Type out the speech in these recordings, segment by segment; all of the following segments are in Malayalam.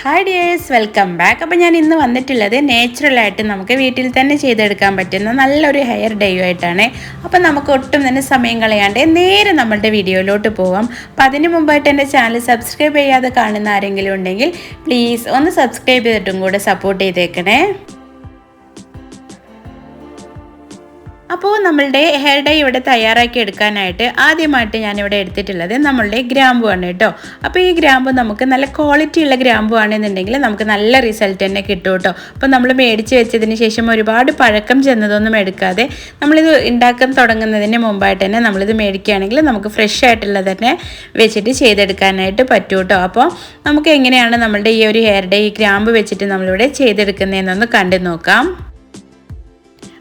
ഹായ് ഡിയേഴ്സ് വെൽക്കം ബാക്ക് അപ്പോൾ ഞാൻ ഇന്ന് വന്നിട്ടുള്ളത് നാച്ചുറലായിട്ട് നമുക്ക് വീട്ടിൽ തന്നെ ചെയ്തെടുക്കാൻ പറ്റുന്ന നല്ലൊരു ഹെയർ ഡേയും ആയിട്ടാണ്. അപ്പോൾ നമുക്ക് ഒട്ടും തന്നെ സമയം കളയാണ്ട് നേരെ നമ്മളുടെ വീഡിയോയിലോട്ട് പോവാം. അപ്പോൾ അതിന് മുമ്പായിട്ട് എന്റെ ചാനൽ സബ്സ്ക്രൈബ് ചെയ്യാതെ കാണുന്ന ആരെങ്കിലും ഉണ്ടെങ്കിൽ പ്ലീസ് ഒന്ന് സബ്സ്ക്രൈബ് ചെയ്തിട്ടും കൂടെ സപ്പോർട്ട് ചെയ്തേക്കണേ. അപ്പോൾ നമ്മളുടെ ഹെയർ ഡൈ ഇവിടെ തയ്യാറാക്കി എടുക്കാനായിട്ട് ആദ്യമായിട്ട് ഞാനിവിടെ എടുത്തിട്ടുള്ളത് നമ്മളുടെ ഗ്രാമ്പു ആണ് കേട്ടോ. അപ്പോൾ ഈ ഗ്രാമ്പു നമുക്ക് നല്ല ക്വാളിറ്റി ഉള്ള ഗ്രാമ്പു ആണെന്നുണ്ടെങ്കിൽ നമുക്ക് നല്ല റിസൾട്ട് തന്നെ കിട്ടും കേട്ടോ. അപ്പോൾ നമ്മൾ മേടിച്ച് വെച്ചതിന് ശേഷം ഒരുപാട് പഴക്കം ചെന്നതൊന്നും എടുക്കാതെ നമ്മളിത് ഉണ്ടാക്കാൻ തുടങ്ങുന്നതിന് മുമ്പായിട്ട് തന്നെ നമ്മളിത് മേടിക്കുകയാണെങ്കിൽ നമുക്ക് ഫ്രഷ് ആയിട്ടുള്ളത് തന്നെ വെച്ചിട്ട് ചെയ്തെടുക്കാനായിട്ട് പറ്റും കേട്ടോ. അപ്പോൾ നമുക്ക് എങ്ങനെയാണ് നമ്മളുടെ ഈ ഒരു ഹെയർ ഡൈ ഗ്രാമ്പ് വെച്ചിട്ട് നമ്മളിവിടെ ചെയ്തെടുക്കുന്നതെന്നൊന്ന് കണ്ടു നോക്കാം.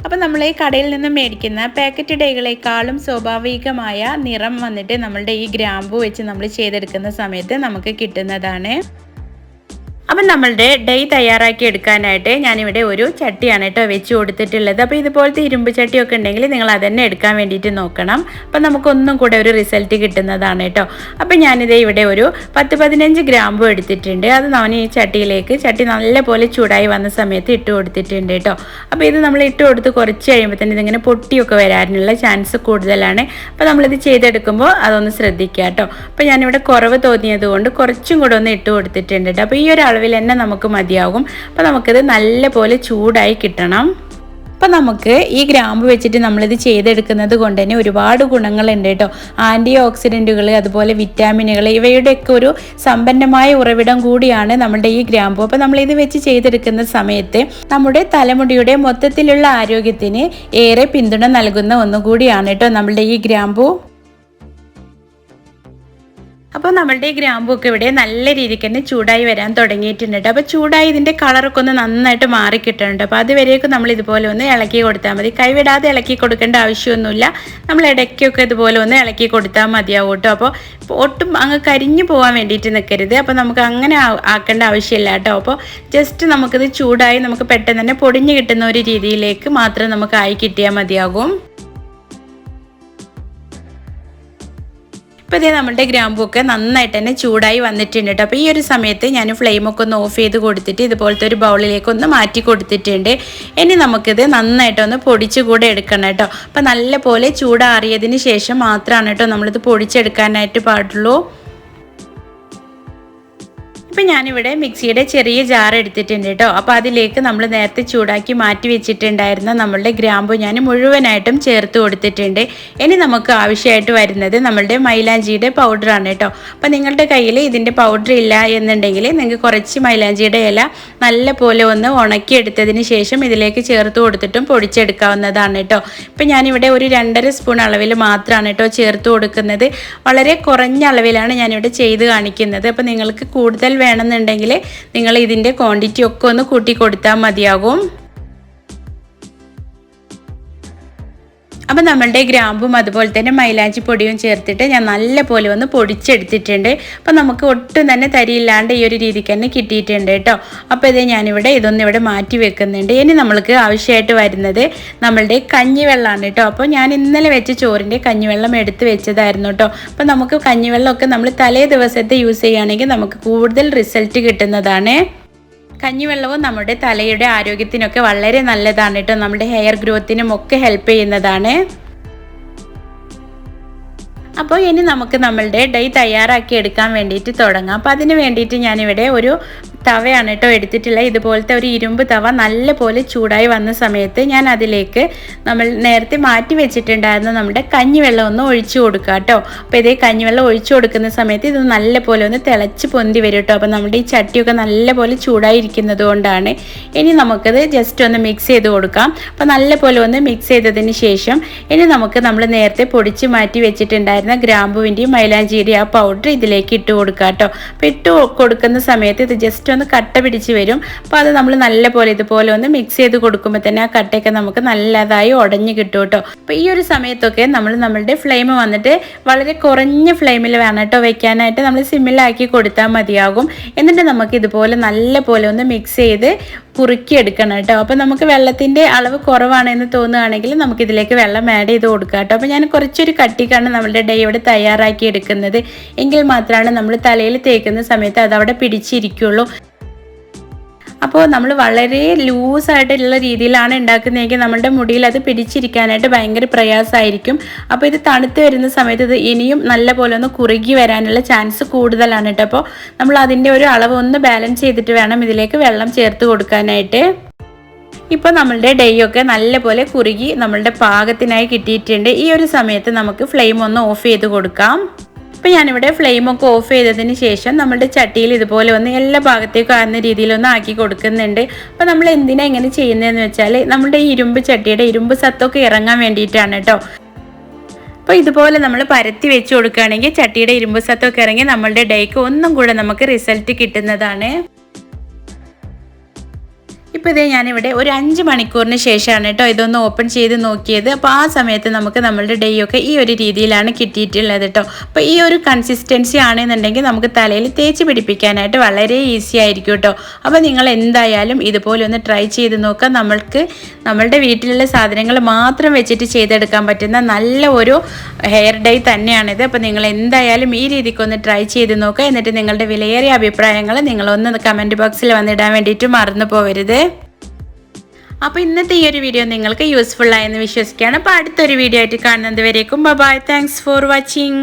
അപ്പോൾ നമ്മൾ ഈ കടയിൽ നിന്ന് മേടിക്കുന്ന പാക്കറ്റ് ഡേകളെക്കാളും സ്വാഭാവികമായ നിറം വന്നിട്ട് നമ്മളുടെ ഈ ഗ്രാമ്പു വെച്ച് നമ്മൾ ചെയ്തെടുക്കുന്ന സമയത്ത് നമുക്ക് കിട്ടുന്നതാണ്. അപ്പം നമ്മളുടെ ഡൈ തയ്യാറാക്കി എടുക്കാനായിട്ട് ഞാനിവിടെ ഒരു ചട്ടിയാണ് കേട്ടോ വെച്ച് കൊടുത്തിട്ടുള്ളത്. അപ്പോൾ ഇതുപോലത്തെ ഇരുമ്പ് ചട്ടിയൊക്കെ ഉണ്ടെങ്കിൽ നിങ്ങൾ അതന്നെ എടുക്കാൻ വേണ്ടിയിട്ട് നോക്കണം. അപ്പം നമുക്കൊന്നും കൂടെ ഒരു റിസൾട്ട് കിട്ടുന്നതാണ് കേട്ടോ. അപ്പം ഞാനിത് ഇവിടെ ഒരു പത്ത് പതിനഞ്ച് ഗ്രാമ്പും എടുത്തിട്ടുണ്ട്. അത് നമ്മൾ ഈ ചട്ടിയിലേക്ക് ചട്ടി നല്ലപോലെ ചൂടായി വന്ന സമയത്ത് ഇട്ട് കൊടുത്തിട്ടുണ്ട് കേട്ടോ. അപ്പോൾ ഇത് നമ്മൾ ഇട്ട് കൊടുത്ത് കുറച്ച് കഴിയുമ്പോൾ തന്നെ ഇതിങ്ങനെ പൊട്ടിയൊക്കെ വരാനുള്ള ചാൻസ് കൂടുതലാണ്. അപ്പോൾ നമ്മളിത് ചെയ്തെടുക്കുമ്പോൾ അതൊന്ന് ശ്രദ്ധിക്കുക കേട്ടോ. അപ്പോൾ ഞാനിവിടെ കുറവ് തോന്നിയത് കൊണ്ട് കുറച്ചും കൂടെ ഒന്ന് ഇട്ട് കൊടുത്തിട്ടുണ്ട് കേട്ടോ. അപ്പോൾ ഈ ഒരു അളവിൽ തന്നെ നമുക്ക് മതിയാകും. അപ്പോൾ നമുക്കിത് നല്ലപോലെ ചൂടായി കിട്ടണം. അപ്പം നമുക്ക് ഈ ഗ്രാമ്പ് വെച്ചിട്ട് നമ്മളിത് ചെയ്തെടുക്കുന്നത് കൊണ്ട് തന്നെ ഒരുപാട് ഗുണങ്ങളുണ്ട് കേട്ടോ. ആന്റി ഓക്സിഡന്റുകൾ അതുപോലെ വിറ്റാമിനുകൾ ഇവയുടെയൊക്കെ ഒരു സമ്പന്നമായ ഉറവിടം കൂടിയാണ് നമ്മുടെ ഈ ഗ്രാമ്പു. അപ്പം നമ്മളിത് വെച്ച് ചെയ്തെടുക്കുന്ന സമയത്ത് നമ്മുടെ തലമുടിയുടെ മൊത്തത്തിലുള്ള ആരോഗ്യത്തിന് ഏറെ പിന്തുണ നൽകുന്ന ഒന്നുകൂടിയാണ് കേട്ടോ നമ്മളുടെ ഈ ഗ്രാമ്പു. അപ്പോൾ നമ്മളുടെ ഗ്രാമ്പൊക്കെ ഇവിടെ നല്ല രീതിക്ക് തന്നെ ചൂടായി വരാൻ തുടങ്ങിയിട്ടുണ്ട്. അപ്പോൾ ചൂടായി ഇതിന്റെ കളറൊക്കെ ഒന്ന് നന്നായിട്ട് മാറി കിട്ടുന്നുണ്ട് അപ്പോൾ അതുവരെയൊക്കെ നമ്മൾ ഇതുപോലെ ഒന്ന് ഇളക്കി കൊടുത്താൽ മതി. കൈവിടാതെ ഇളക്കി കൊടുക്കേണ്ട ആവശ്യമൊന്നുമില്ല. നമ്മൾ ഇടയ്ക്കൊക്കെ ഇതുപോലെ ഒന്ന് ഇളക്കി കൊടുത്താൽ മതിയാവും കേട്ടോ. അപ്പോൾ ഒട്ടും അങ്ങ് കരിഞ്ഞു പോകാൻ വേണ്ടിയിട്ട് നിൽക്കരുത്. അപ്പോൾ നമുക്ക് അങ്ങനെ ആക്കേണ്ട ആവശ്യമില്ല കേട്ടോ. അപ്പോൾ ജസ്റ്റ് നമുക്കിത് ചൂടായി നമുക്ക് പെട്ടെന്ന് തന്നെ പൊടിഞ്ഞു കിട്ടുന്ന ഒരു രീതിയിലേക്ക് മാത്രം നമുക്ക് ആയി കിട്ടിയാൽ മതിയാകും. ഇപ്പോൾ ഇതേ നമ്മുടെ ഗ്രാമ്പൊക്കെ നന്നായിട്ട് തന്നെ ചൂടായി വന്നിട്ടുണ്ട് കേട്ടോ അപ്പോൾ ഈ ഒരു സമയത്ത് ഞാൻ ഫ്ലെയിമൊക്കെ ഒന്ന് ഓഫ് ചെയ്ത് കൊടുത്തിട്ട് ഇതുപോലത്തെ ഒരു ബൗളിലേക്ക് ഒന്ന് മാറ്റി കൊടുത്തിട്ടുണ്ട്. ഇനി നമുക്കിത് നന്നായിട്ടൊന്ന് പൊടിച്ച് കൂടെ എടുക്കണം കേട്ടോ അപ്പോൾ നല്ല പോലെ ചൂടാറിയതിന് ശേഷം മാത്രമാണ് കേട്ടോ നമ്മളിത് പൊടിച്ചെടുക്കാനായിട്ട് പാടുള്ളൂ. ഇപ്പം ഞാനിവിടെ മിക്സിയുടെ ചെറിയ ജാർ എടുത്തിട്ടുണ്ട് കേട്ടോ അപ്പോൾ അതിലേക്ക് നമ്മൾ നേരത്തെ ചൂടാക്കി മാറ്റി വെച്ചിട്ടുണ്ടായിരുന്ന നമ്മളുടെ ഗ്രാമ്പു ഞാൻ മുഴുവനായിട്ടും ചേർത്ത് കൊടുത്തിട്ടുണ്ട്. ഇനി നമുക്ക് ആവശ്യമായിട്ട് വരുന്നത് നമ്മളുടെ മൈലാഞ്ചിയുടെ പൗഡറാണ് കേട്ടോ അപ്പോൾ നിങ്ങളുടെ കയ്യിൽ ഇതിന്റെ പൗഡർ ഇല്ല എന്നുണ്ടെങ്കിൽ നിങ്ങൾക്ക് കുറച്ച് മൈലാഞ്ചിയുടെ ഇല നല്ല പോലെ ഒന്ന് ഉണക്കിയെടുത്തതിന് ശേഷം ഇതിലേക്ക് ചേർത്ത് കൊടുത്തിട്ടും പൊടിച്ചെടുക്കാവുന്നതാണ് കേട്ടോ ഇപ്പം ഞാനിവിടെ ഒരു രണ്ടര സ്പൂൺ അളവിൽ മാത്രമാണ് കേട്ടോ ചേർത്ത് കൊടുക്കുന്നത്. വളരെ കുറഞ്ഞ അളവിലാണ് ഞാനിവിടെ ചെയ്ത് കാണിക്കുന്നത്. അപ്പോൾ നിങ്ങൾക്ക് കൂടുതൽ വേണമെന്നുണ്ടെങ്കിൽ നിങ്ങൾ ഇതിന്റെ ക്വാണ്ടിറ്റി ഒക്കെ ഒന്ന് കൂട്ടി കൊടുത്താൽ മതിയാകും. അപ്പം നമ്മളുടെ ഗ്രാമ്പും അതുപോലെ തന്നെ മൈലാഞ്ചി പൊടിയും ചേർത്തിട്ട് ഞാൻ നല്ല പോലെ ഒന്ന് പൊടിച്ചെടുത്തിട്ടുണ്ട്. അപ്പം നമുക്ക് ഒട്ടും തന്നെ തരിയില്ലാണ്ട് ഈ ഒരു രീതിക്ക് തന്നെ കിട്ടിയിട്ടുണ്ട് കേട്ടോ. അപ്പോൾ ഇത് ഞാനിവിടെ ഇതൊന്നും ഇവിടെ മാറ്റി വെക്കുന്നുണ്ട്. ഇനി നമ്മൾക്ക് ആവശ്യമായിട്ട് വരുന്നത് നമ്മളുടെ കഞ്ഞിവെള്ളമാണ് കേട്ടോ. അപ്പോൾ ഞാൻ ഇന്നലെ വെച്ച ചോറിന്റെ കഞ്ഞിവെള്ളം എടുത്ത് വെച്ചതായിരുന്നു കേട്ടോ. അപ്പോൾ നമുക്ക് കഞ്ഞിവെള്ളമൊക്കെ നമ്മൾ തലേ ദിവസത്തെ യൂസ് ചെയ്യുകയാണെങ്കിൽ നമുക്ക് കൂടുതൽ റിസൾട്ട് കിട്ടുന്നതാണ്. കഞ്ഞിവെള്ളവും നമ്മുടെ തലയുടെ ആരോഗ്യത്തിനൊക്കെ വളരെ നല്ലതാണ് കേട്ടോ നമ്മുടെ ഹെയർ ഗ്രോത്തിനും ഒക്കെ ഹെൽപ്പ് ചെയ്യുന്നതാണ്. അപ്പോൾ ഇനി നമുക്ക് നമ്മളുടെ ഡൈ തയ്യാറാക്കി എടുക്കാൻ വേണ്ടിയിട്ട് തുടങ്ങാം. അപ്പോൾ അതിന് വേണ്ടിയിട്ട് ഞാനിവിടെ ഒരു തവയാണ് കേട്ടോ എടുത്തിട്ടുള്ളത്. ഇതുപോലത്തെ ഒരു ഇരുമ്പ് തവ നല്ല പോലെ ചൂടായി വന്ന സമയത്ത് ഞാൻ അതിലേക്ക് നമ്മൾ നേരത്തെ മാറ്റി വെച്ചിട്ടുണ്ടായിരുന്ന നമ്മുടെ കഞ്ഞിവെള്ളം ഒന്ന് ഒഴിച്ചു കൊടുക്കുക കേട്ടോ. അപ്പോൾ ഇതേ കഞ്ഞിവെള്ളം ഒഴിച്ചു കൊടുക്കുന്ന സമയത്ത് ഇത് നല്ല പോലെ ഒന്ന് തിളച്ച് പൊന്തി വരും കേട്ടോ. അപ്പോൾ നമ്മുടെ ഈ ചട്ടിയൊക്കെ നല്ല പോലെ ചൂടായിരിക്കുന്നത് കൊണ്ടാണ്. ഇനി നമുക്കത് ജസ്റ്റ് ഒന്ന് മിക്സ് ചെയ്ത് കൊടുക്കാം. അപ്പോൾ നല്ല പോലെ ഒന്ന് മിക്സ് ചെയ്തതിന് ശേഷം ഇനി നമുക്ക് നമ്മൾ നേരത്തെ പൊടിച്ച് മാറ്റി വെച്ചിട്ടുണ്ടായിരുന്ന ഗ്രാമ്പുവിന്റെയും മൈലാഞ്ചീരി ആ പൗഡർ ഇതിലേക്ക് ഇട്ട് കൊടുക്കുക കേട്ടോ. അപ്പോൾ ഇട്ട് കൊടുക്കുന്ന സമയത്ത് ഇത് ജസ്റ്റ് ഒന്ന് കട്ട പിടിച്ച് വരും. അപ്പോൾ അത് നമ്മൾ നല്ല പോലെ ഇതുപോലെ ഒന്ന് മിക്സ് ചെയ്ത് കൊടുക്കുമ്പോൾ തന്നെ ആ കട്ടയൊക്കെ നമുക്ക് നല്ലതായി ഉടഞ്ഞ് കിട്ടും കേട്ടോ. അപ്പോൾ ഈ ഒരു സമയത്തൊക്കെ നമ്മൾ നമ്മളുടെ ഫ്ലെയിം വന്നിട്ട് വളരെ കുറഞ്ഞ ഫ്ലെയിമിൽ വേണം കേട്ടോ വെക്കാനായിട്ട്. നമ്മൾ സിമ്മിലാക്കി കൊടുത്താൽ മതിയാകും. എന്നിട്ട് നമുക്ക് ഇതുപോലെ നല്ല പോലെ ഒന്ന് മിക്സ് ചെയ്ത് കുറുക്കിയെടുക്കണം കേട്ടോ. അപ്പോൾ നമുക്ക് വെള്ളത്തിന്റെ അളവ് കുറവാണെന്ന് തോന്നുകയാണെങ്കിൽ നമുക്കിതിലേക്ക് വെള്ളം ആഡ് ചെയ്ത് കൊടുക്കാം കേട്ടോ. അപ്പോൾ ഞാൻ കുറച്ചൊരു കട്ടിക്കാണ് നമ്മുടെ ഡേ ഇവിടെ തയ്യാറാക്കി എടുക്കുന്നത്. എങ്കിൽ മാത്രമാണ് നമ്മൾ തലയിൽ തേക്കുന്ന സമയത്ത് അതവിടെ പിടിച്ചിരിക്കുള്ളൂ. അപ്പോൾ നമ്മൾ വളരെ ലൂസായിട്ടുള്ള രീതിയിലാണ് ഉണ്ടാക്കുന്നതെങ്കിൽ നമ്മുടെ മുടിയിൽ അത് പിടിച്ചിരിക്കാനായിട്ട് ഭയങ്കര പ്രയാസമായിരിക്കും. അപ്പോൾ ഇത് തണുത്ത് വരുന്ന സമയത്ത് ഇത് ഇനിയും നല്ല പോലെ ഒന്ന് കുറുകി വരാനുള്ള ചാൻസ് കൂടുതലാണ് കേട്ടോ. അപ്പോൾ നമ്മൾ അതിന്റെ ഒരു അളവ് ഒന്ന് ബാലൻസ് ചെയ്തിട്ട് വേണം ഇതിലേക്ക് വെള്ളം ചേർത്ത് കൊടുക്കാനായിട്ട്. ഇപ്പോൾ നമ്മളുടെ ഡെയ്യൊക്കെ നല്ലപോലെ കുറുകി നമ്മളുടെ പാകത്തിനായി കിട്ടിയിട്ടുണ്ട്. ഈ ഒരു സമയത്ത് നമുക്ക് ഫ്ലെയിം ഒന്ന് ഓഫ് ചെയ്ത് കൊടുക്കാം. അപ്പോൾ ഞാനിവിടെ ഫ്ലെയിമൊക്കെ ഓഫ് ചെയ്തതിന് ശേഷം നമ്മുടെ ചട്ടിയിൽ ഇതുപോലെ ഒന്ന് എല്ലാ ഭാഗത്തേക്കും ആകുന്ന രീതിയിലൊന്ന് ആക്കി കൊടുക്കുന്നുണ്ട്. അപ്പോൾ നമ്മൾ എന്തിനാ ഇങ്ങനെ ചെയ്യുന്നതെന്ന് വെച്ചാൽ നമ്മുടെ ഈ ഇരുമ്പ് ചട്ടിയുടെ ഇരുമ്പ് സത്തൊക്കെ ഇറങ്ങാൻ വേണ്ടിയിട്ടാണ് കേട്ടോ അപ്പോൾ ഇതുപോലെ നമ്മൾ പരത്തി വെച്ച് കൊടുക്കുകയാണെങ്കിൽ ചട്ടിയുടെ ഇരുമ്പ് സത്തൊക്കെ ഇറങ്ങി നമ്മളുടെ ഡേക്ക് ഒന്നും കൂടെ നമുക്ക് റിസൾട്ട് കിട്ടുന്നതാണ്. ഇപ്പോൾ ഇതേ ഞാനിവിടെ ഒരു അഞ്ച് മണിക്കൂറിന് ശേഷമാണ് കേട്ടോ ഇതൊന്ന് ഓപ്പൺ ചെയ്ത് നോക്കിയത്. അപ്പോൾ ആ സമയത്ത് നമുക്ക് നമ്മളുടെ ഡേ ഒക്കെ ഈ ഒരു രീതിയിലാണ് കിട്ടിയിട്ടുള്ളത് കേട്ടോ. അപ്പോൾ ഈ ഒരു കൺസിസ്റ്റൻസി ആണെന്നുണ്ടെങ്കിൽ നമുക്ക് തലയിൽ തേച്ച് പിടിപ്പിക്കാനായിട്ട് വളരെ ഈസി ആയിരിക്കും കേട്ടോ. അപ്പോൾ നിങ്ങൾ എന്തായാലും ഇതുപോലെ ഒന്ന് ട്രൈ ചെയ്ത് നോക്കാം നമ്മൾക്ക് നമ്മളുടെ വീട്ടിലുള്ള സാധനങ്ങൾ മാത്രം വെച്ചിട്ട് ചെയ്തെടുക്കാൻ പറ്റുന്ന നല്ല ഒരു ഹെയർ ഡൈ തന്നെയാണിത്. അപ്പോൾ നിങ്ങൾ എന്തായാലും ഈ രീതിക്കൊന്ന് ട്രൈ ചെയ്ത് നോക്കുക. എന്നിട്ട് നിങ്ങളുടെ വിലയേറിയ അഭിപ്രായങ്ങൾ നിങ്ങളൊന്ന് കമന്റ് ബോക്സിൽ വന്നിടാൻ വേണ്ടിയിട്ട് മറന്നു പോകരുത്. അപ്പോൾ ഇന്നത്തെ ഈ ഒരു വീഡിയോ നിങ്ങൾക്ക് യൂസ്ഫുൾ ആയെന്ന് വിശ്വസിക്കുകയാണ്. അപ്പോൾ അടുത്തൊരു വീഡിയോ ആയിട്ട് കാണുന്നത് വരേക്കും. Bye thanks for watching